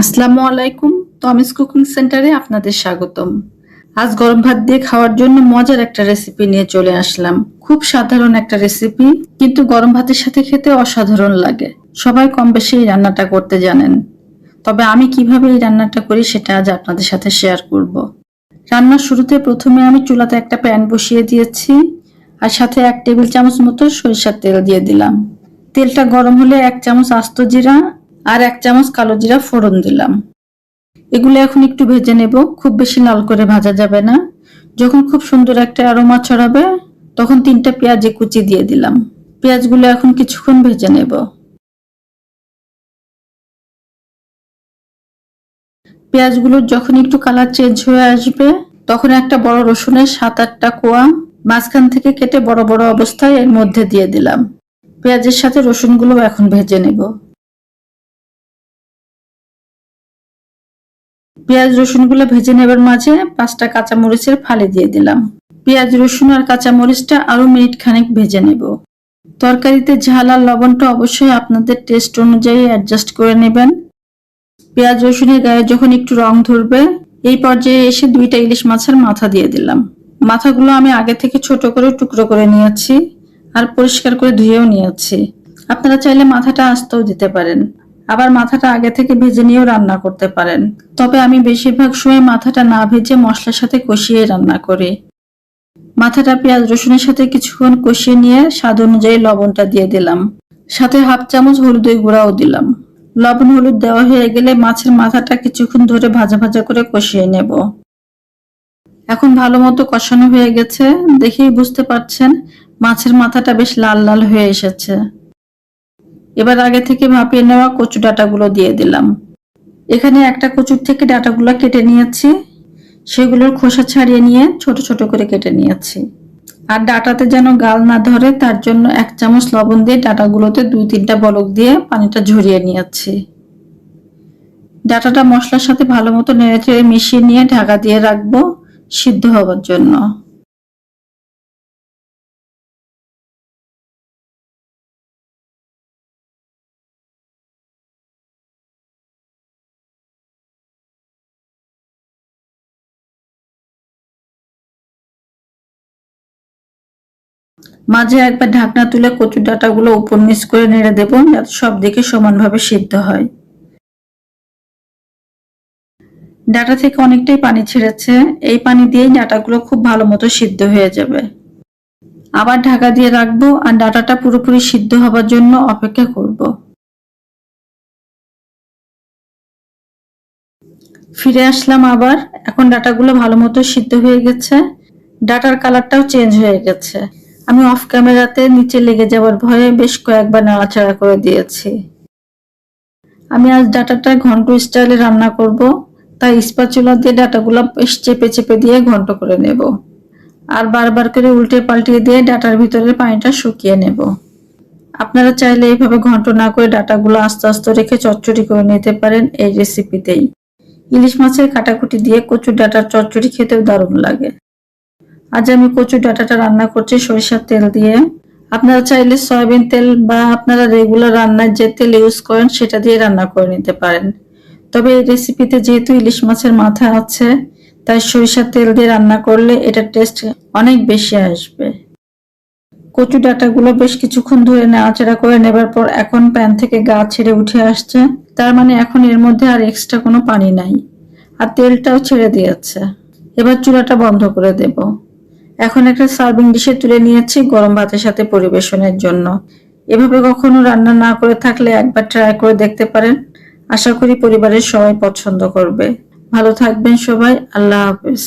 আসসালামু আলাইকুম তমিস কুকিং সেন্টারে আপনাদের স্বাগতম। আজ গরম ভাত দিয়ে খাওয়ার জন্য মজার একটা রেসিপি নিয়ে চলে আসলাম। খুব সাধারণ একটা রেসিপি, কিন্তু গরম ভাতের সাথে খেতে অসাধারণ লাগে। সবাই কম বেশি এই রান্নাটা করতে জানেন। তবে আমি কীভাবে এই রান্নাটা করি সেটা আজ আপনাদের সাথে শেয়ার করব। রান্নার শুরুতে প্রথমে আমি চুলাতে একটা প্যান বসিয়ে দিয়েছি, আর সাথে এক টেবিল চামচ মতো সরিষার তেল দিয়ে দিলাম। তেলটা গরম হলে এক চামচ আস্ত জিরা আর এক চামচ কালো জিরা ফোড়ন দিলাম। এগুলো এখন একটু ভেজে নেব। খুব বেশি লাল করে ভাজা যাবে না। যখন খুব সুন্দর একটা অ্যারোমা ছড়াবে, তখন তিনটা পেঁয়াজ কুচি দিয়ে দিলাম। পেঁয়াজগুলো এখন কিছুক্ষণ ভেজে নেব। পেঁয়াজগুলো যখন একটু কালার চেঞ্জ হয়ে আসবে, তখন একটা বড় রসুনের সাত আটটা কোয়া মাঝখান থেকে কেটে বড় বড় অবস্থায় এর মধ্যে দিয়ে দিলাম। পেঁয়াজের সাথে রসুনগুলো এখন ভেজে নেব। পেঁয়াজ, রসুনগুলো ভেজে নেবার মাঝে পাঁচটা কাঁচামরিচের ফালি দিয়ে দিলাম। পেঁয়াজ, রসুন আর কাঁচামরিচটা আরও মিনিট খানেক ভেজে নেব। তরকারিতে ঝাল আর লবণটা অবশ্যই আপনাদের টেস্ট অনুযায়ী অ্যাডজাস্ট করে নেবেন। পেঁয়াজ, রসুনের গায়ে যখন একটু রং ধরবে, এই পর্যায়ে এসে দুইটা ইলিশ মাছের মাথা দিয়ে দিলাম। মাথাগুলো আমি আগে থেকে ছোট করে টুকরো করে নিয়েছি আর পরিষ্কার করে ধুয়েও নিয়েছি। আপনারা চাইলে মাথাটা আস্তেও দিতে পারেন। আবার মাথাটা আগে থেকে ভেজে নিয়েও রান্না করতে পারেন। তবে আমি বেশিরভাগ সময় মাথাটা না ভেজে মশলার সাথে কষিয়ে রান্না করি। মাথাটা পেঁয়াজ রসুনের সাথে কিছুক্ষণ কষিয়ে নিয়ে স্বাদ অনুযায়ী লবণটা দিয়ে দিলাম। সাথে হাফ চামচ হলুদের গুঁড়াও দিলাম। লবণ হলুদ দেওয়া হয়ে গেলে মাছের মাথাটা কিছুক্ষণ ধরে ভাজা ভাজা করে কষিয়ে নেব। এখন ভালো মতো কষানো হয়ে গেছে। দেখেই বুঝতে পারছেন, মাছের মাথাটা বেশ লাল লাল হয়ে এসেছে। এবার আগে থেকে ভাপিয়ে নেওয়া কচু ডাটাগুলো দিয়ে দিলাম। এখানে একটা কচুর থেকে ডাটাগুলো কেটে নিয়েছি। সেগুলোর খোসা ছাড়িয়ে নিয়ে ছোট ছোট করে কেটে নিয়েছি। আর ডাটাতে যেন গাল না ধরে, তার জন্য এক চামচ লবণ দিয়ে ডাটাগুলোতে দুই তিনটা বলক দিয়ে পানিটা ঝরিয়ে নিয়েছি। ডাটাটা মশলার সাথে ভালো মতো নেড়ে চেড়ে মিশিয়ে নিয়ে ঢাকা দিয়ে রাখব সিদ্ধ হবার জন্য। মাঝে একবার ঢাকনা তুলে কচুর ডাটাগুলো উপর নিচ করে নেড়ে দেবো, যাতে সব দিকে সমানভাবে সিদ্ধ হয়। ডাটা থেকে অনেকটাই পানি ছেড়েছে। এই পানি দিয়েই ডাটাগুলো খুব ভালো মতো সিদ্ধ হয়ে যাবে। আবার ঢাকা দিয়ে রাখব আর ডাটাটা পুরোপুরি সিদ্ধ হবার জন্য অপেক্ষা করব। ফিরে আসলাম আবার। এখন ডাটাগুলো ভালো মতো সিদ্ধ হয়ে গেছে। ডাটার কালারটাও চেঞ্জ হয়ে গেছে। আমি অফ ক্যামেরাতে নিচে লেগে যাওয়ার ভয়ে বেশ কয়েকবার নাড়াচাড়া করে দিয়েছি। আমি আজ ডাটাটা ঘন্ট স্টাইলে রান্না করব, তাই স্পাচুলা দিয়ে ডাটাগুলো বেশ চেপে চেপে দিয়ে ঘন্ট করে নেব। আর বারবার করে উল্টে পাল্টিয়ে দিয়ে ডাটার ভিতরে পানিটা শুকিয়ে নেব। আপনারা চাইলে এইভাবে ঘন্ট না করে ডাটাগুলো আস্তে আস্তে রেখে চচ্চড়ি করে নিতে পারেন এই রেসিপিতেই ইলিশ মাছের কাটাকুটি দিয়ে কচুর ডাটার চচ্চড়ি খেতেও দারুণ লাগে। আজ আমি কচু ডাটাটা রান্না করছি, সরিষার তেল দিয়ে। আপনারা চাইলে সয়াবিন তেল বা আপনারা রেগুলার রান্নার যে তেল ইউজ করেন, সেটা দিয়ে রান্না করে নিতে পারেন। তবে এই রেসিপিতে যেহেতু ইলিশ মাছের মাথা আছে, তাই সরিষার তেল দিয়ে রান্না করলে এটার টেস্ট অনেক বেশি আসবে। কচু ডাটাগুলো বেশ কিছুক্ষণ ধরে নাড়াচাড়া করে নেবার পর এখন প্যান থেকে গা ছেড়ে উঠে আসছে। তার মানে এখন এর মধ্যে আর এক্সট্রা কোনো পানি নাই। আর তেলটাও ছেড়ে দিয়েছে। এবার চুলাটা বন্ধ করে দেবো। এখন একটা সার্ভিং ডিশে তুলে নিয়েছি গরম ভাতের সাথে পরিবেশনের জন্য। এভাবে কখনো রান্না না করে থাকলে একবার ট্রাই করে দেখতে পারেন। আশা করি পরিবারের সবাই পছন্দ করবে। ভালো থাকবেন সবাই, আল্লাহ হাফিজ।